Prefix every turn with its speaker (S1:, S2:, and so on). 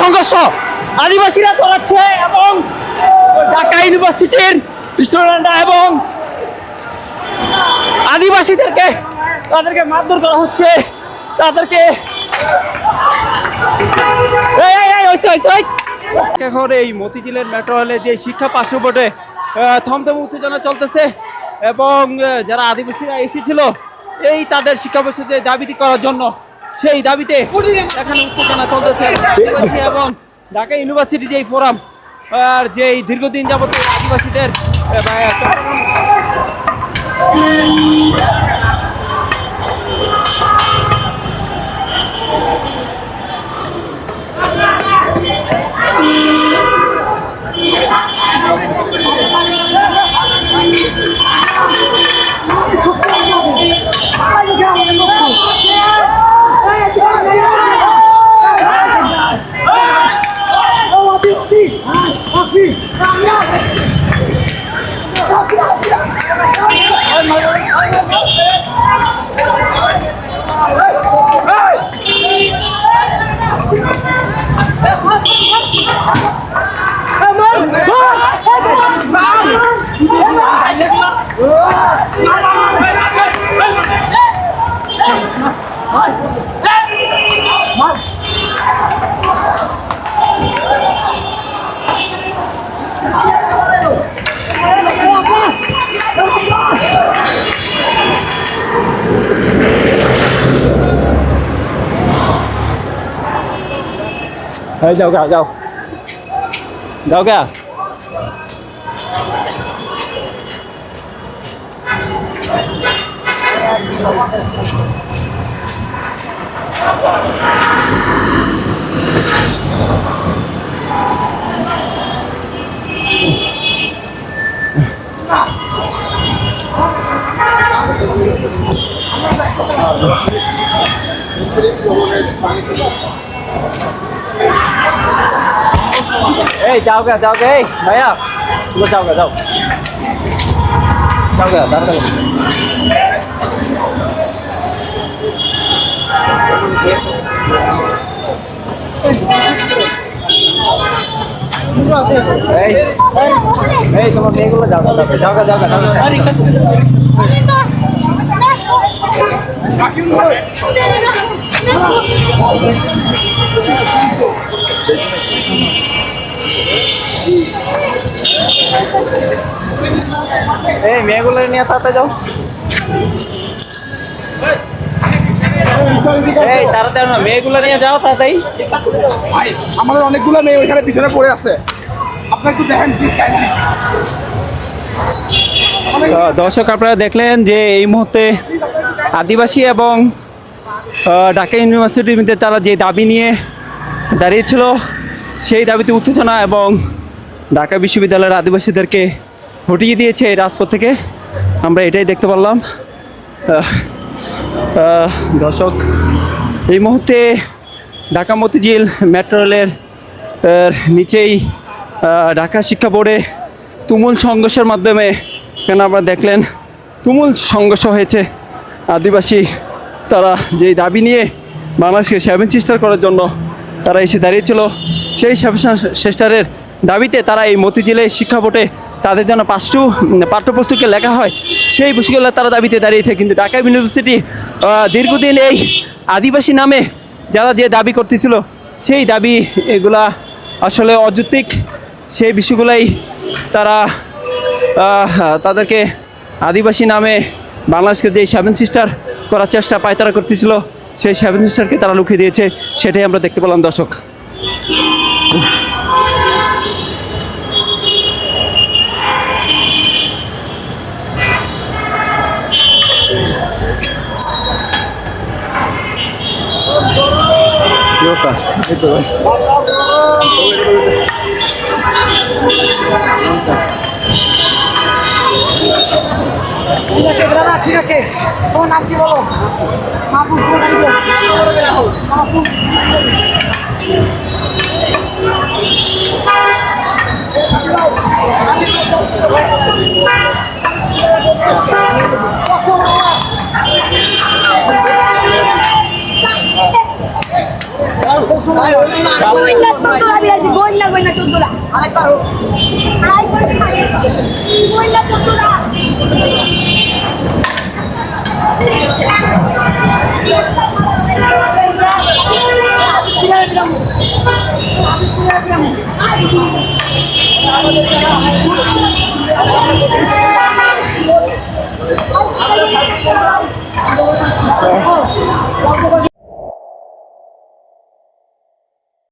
S1: সংঘর্ষ আদিবাসীরা তোলাচ্ছে এবং ঢাকা ইউনিভার্সিটির স্টুডেন্টরা এবং আদিবাসীদেরকে তাদেরকে মারধর করা হচ্ছে তাদেরকে। এখন এই মতিঝিলের মেট্রো হলে যে শিক্ষা পার্শ্ববর্তী থমথম উত্তেজনা চলতেছে এবং যারা আদিবাসীরা এসেছিল, এই তাদের শিক্ষা পরিষদের দাবি করার জন্য সেই দাবিতে এখানে উত্তেজনা চলতেছে। এবং ঢাকা ইউনিভার্সিটি যেই ফোরাম, আর যেই দীর্ঘদিন যাবত এই আদিবাসীদের আহ, বা, চট্টগ্রাম এই যাও গা যাও যাও গা এই যাও গা যাও গা এই ভাইয়া তুমি যাও গা যাও যাও গা তাড়াতাড়ি এই এই তোমার মেয়েগুলো যাও যাও যাও যাও যাও এই মেয়েগুলো নিয়ে তাতে যাও। এই তাড়াতাড়ি না মেয়েগুলো নিয়ে যাও তাড়াতাড়ি
S2: আমাদের অনেকগুলো মেয়ে ওইখানে পিছনে পড়ে আছে। আপনার একটু দেখেন
S1: দর্শক আপনারা দেখলেন যে এই মুহূর্তে আদিবাসী এবং ঢাকা ইউনিভার্সিটির মধ্যে তারা যে দাবি নিয়ে দাঁড়িয়েছিল, সেই দাবিতে উত্তেজনা এবং ঢাকা বিশ্ববিদ্যালয়ের আদিবাসীদেরকে হটিয়ে দিয়েছে এই রাজপথ থেকে। আমরা এটাই দেখতে পারলাম। দর্শক, এই মুহূর্তে ঢাকা মতিঝিল মেট্রো রেলের নিচেই ঢাকা শিক্ষা বোর্ডে তুমুল সংঘর্ষের মাধ্যমে কেন আপনারা দেখলেন, তুমুল সংঘর্ষ হয়েছে আদিবাসী তারা যেই দাবি নিয়ে বাংলাদেশকে সেভেন সিস্টার করার জন্য তারা এসে দাঁড়িয়েছিল, সেই সেভেন সিস্টারের দাবিতে তারা এই মতিঝিলে শিক্ষা বোর্ডে তাদের জন্য পাঠ্য পাঠ্যপুস্তকে লেখা হয়। সেই বিষয়গুলো তারা দাবিতে দাঁড়িয়েছে, কিন্তু ঢাকা ইউনিভার্সিটি দীর্ঘদিন এই আদিবাসী নামে যারা যে দাবি করতেছিল, সেই দাবি এগুলা আসলে অযৌক্তিক। সেই বিষয়গুলাই তারা তাদেরকে আদিবাসী নামে বাংলাদেশকে যে সেভেন সিস্টার করার চেষ্টা পায় তারা করতেছিল। সেই সেভেন সিস্টারকে তারা লুকিয়ে দিয়েছে, সেটাই আমরা দেখতে পেলাম দর্শক।
S3: ঠিক আছে তোমার নাম কি তোমার নাম কি? মাহফুজ
S4: গোয়েন্দা চোদ্দরা বিরাইছি গোয়েন্দা গোয়েন্দা Oh.